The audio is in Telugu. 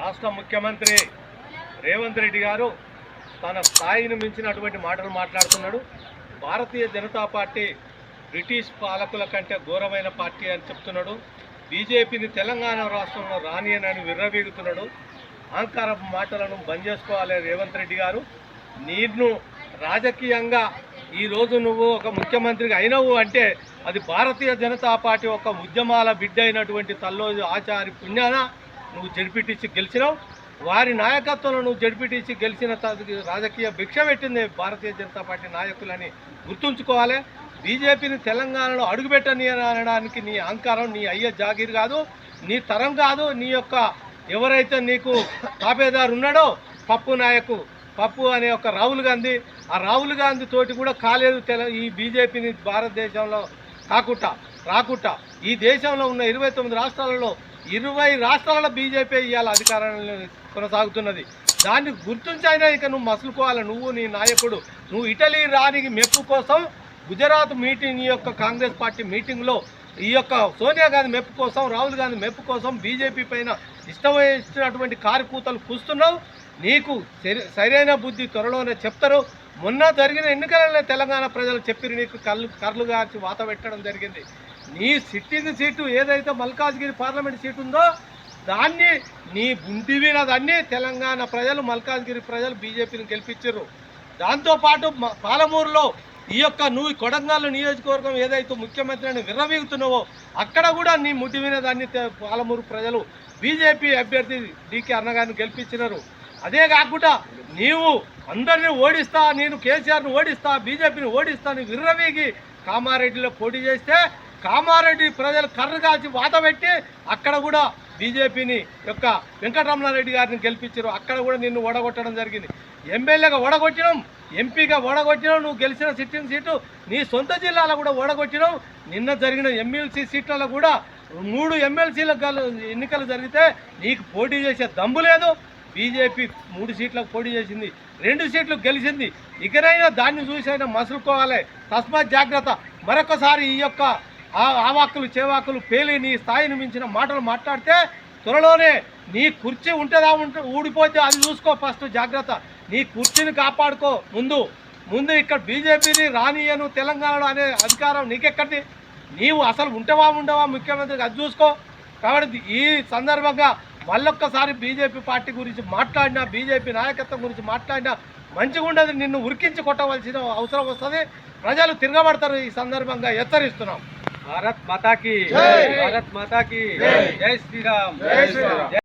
రాష్ట్ర ముఖ్యమంత్రి రేవంత్ రెడ్డి గారు తన స్థాయిని మించినటువంటి మాటలు మాట్లాడుతున్నాడు. భారతీయ జనతా పార్టీ బ్రిటిష్ పాలకుల కంటే ఘోరమైన పార్టీ అని చెప్తున్నాడు. బీజేపీని తెలంగాణ రాష్ట్రంలో రానియనని విర్రవీగుతున్నాడు. అహంకార మాటలను బంద్ చేసుకోవాలి రేవంత్ రెడ్డి గారు. నేను రాజకీయంగా ఈరోజు నువ్వు ఒక ముఖ్యమంత్రిగా అయినవు అంటే అది భారతీయ జనతా పార్టీ ఒక ఉద్యమాల బిడ్డ అయినటువంటి తల్లోజు ఆచారి పుణ్యాన? నువ్వు జడ్పీటీసీ గెలిచినావు. వారి నాయకత్వంలో నువ్వు జడ్పీటీసీ గెలిచిన రాజకీయ భిక్ష పెట్టింది భారతీయ జనతా పార్టీ నాయకులని గుర్తుంచుకోవాలి. బీజేపీని తెలంగాణలో అడుగుపెట్టని అనడానికి నీ అహంకారం నీ అయ్య జాగీర్ కాదు నీ తరం కాదు నీ యొక్క ఎవరైతే నీకు తాపేదారు ఉన్నాడో పప్పు నాయకు పప్పు అనే ఒక రాహుల్ గాంధీ ఆ రాహుల్ గాంధీ తోటి కూడా కాలేదు తెల ఈ బీజేపీని భారతదేశంలో కాకుండా రాకుండా. ఈ దేశంలో ఉన్న ఇరవై తొమ్మిది రాష్ట్రాలలో ఇరవై రాష్ట్రాల బీజేపీ ఇవాళ అధికారంలో కొనసాగుతున్నది. దాన్ని గుర్తించైనా ఇక నువ్వు మసులుకోవాలి. నువ్వు నీ నాయకుడు. నువ్వు ఇటలీ రానికి మెప్పు కోసం గుజరాత్ మీటింగ్ ఈ యొక్క కాంగ్రెస్ పార్టీ మీటింగ్లో ఈ యొక్క సోనియా గాంధీ మెప్పు కోసం రాహుల్ గాంధీ మెప్పు కోసం బీజేపీ పైన ఇష్టమైనటువంటి కారుకూతలు కూస్తున్నావు. నీకు సరి- సరైన బుద్ధి త్వరలోనే చెప్తారు. మొన్న జరిగిన ఎన్నికలలో తెలంగాణ ప్రజలు చెప్పిరు నీకు కళ్ళు కర్లు గార్చి వాత పెట్టడం జరిగింది. నీ సిట్టింగ్ సీటు ఏదైతే మల్కాజ్గిరి పార్లమెంట్ సీటు ఉందో దాన్ని నీ బుండి దాన్ని తెలంగాణ ప్రజలు మల్కాజ్గిరి ప్రజలు బీజేపీని గెలిపించారు. దాంతోపాటు మ- పాలమూరులో ఈ యొక్క నువ్వు కొడంగల్ నియోజకవర్గం ఏదైతే ముఖ్యమంత్రిని విర్రవీగుతున్నావో అక్కడ కూడా నీ ముట్టి దాన్ని పాలమూరు ప్రజలు బీజేపీ అభ్యర్థి డీకే అన్నగారిని గెలిపించినారు. అదే కాకుండా నీవు అందరినీ ఓడిస్తా నేను కేసీఆర్ని ఓడిస్తా బీజేపీని ఓడిస్తా అని విర్రవీగి కామారెడ్డిలో పోటీ చేస్తే కామారెడ్డి ప్రజలు కర్ర కాల్చి వాత పెట్టి అక్కడ కూడా బీజేపీని యొక్క వెంకటరమణారెడ్డి గారిని గెలిపించారు. అక్కడ కూడా నిన్ను ఓడగొట్టడం జరిగింది. ఎమ్మెల్యేగా ఓడగొట్టినాం ఎంపీగా ఓడగొట్టినాం నువ్వు గెలిచిన సిట్టింగ్ సీటు నీ సొంత జిల్లాలో కూడా ఓడగొట్టినాం. నిన్న జరిగిన ఎమ్మెల్సీ సీట్లలో కూడా మూడు ఎమ్మెల్సీలకు ఎన్నికలు జరిగితే నీకు పోటీ చేసే దమ్ము లేదు. బీజేపీ మూడు సీట్లకు పోటీ చేసింది రెండు సీట్లు గెలిచింది. ఇకనైనా దాన్ని చూసైనా మసులుకోవాలి. తస్మాత్ జాగ్రత్త. మరొకసారి ఈ యొక్క ఆవాక్కులు చేవాకులు పేలి నీ స్థాయిని మించిన మాటలు మాట్లాడితే త్వరలోనే నీ కుర్చీ ఉంటుందా ఉంటే ఊడిపోతే అది చూసుకో ఫస్ట్ జాగ్రత్త. నీ కుర్చీని కాపాడుకో. ముందు ముందు ఇక్కడ బీజేపీని రానియను తెలంగాణలో అనే అధికారం నీకెక్కడిది? నీవు అసలు ఉంటావా ఉండవా ముఖ్యమంత్రికి అది చూసుకో. కాబట్టి ఈ సందర్భంగా మళ్ళొక్కసారి బీజేపీ పార్టీ గురించి మాట్లాడినా బీజేపీ నాయకత్వం గురించి మాట్లాడినా మంచిగా ఉండదు. నిన్ను ఉరికించి కొట్టవలసిన అవసరం వస్తుంది. ప్రజలు తిరగబడతారు ఈ సందర్భంగా. హెచ్చరిస్తున్నాం. భారత్ మాతాకి భారత్ మాతాకి జై శ్రీరామ్ జై శ్రీరామ్.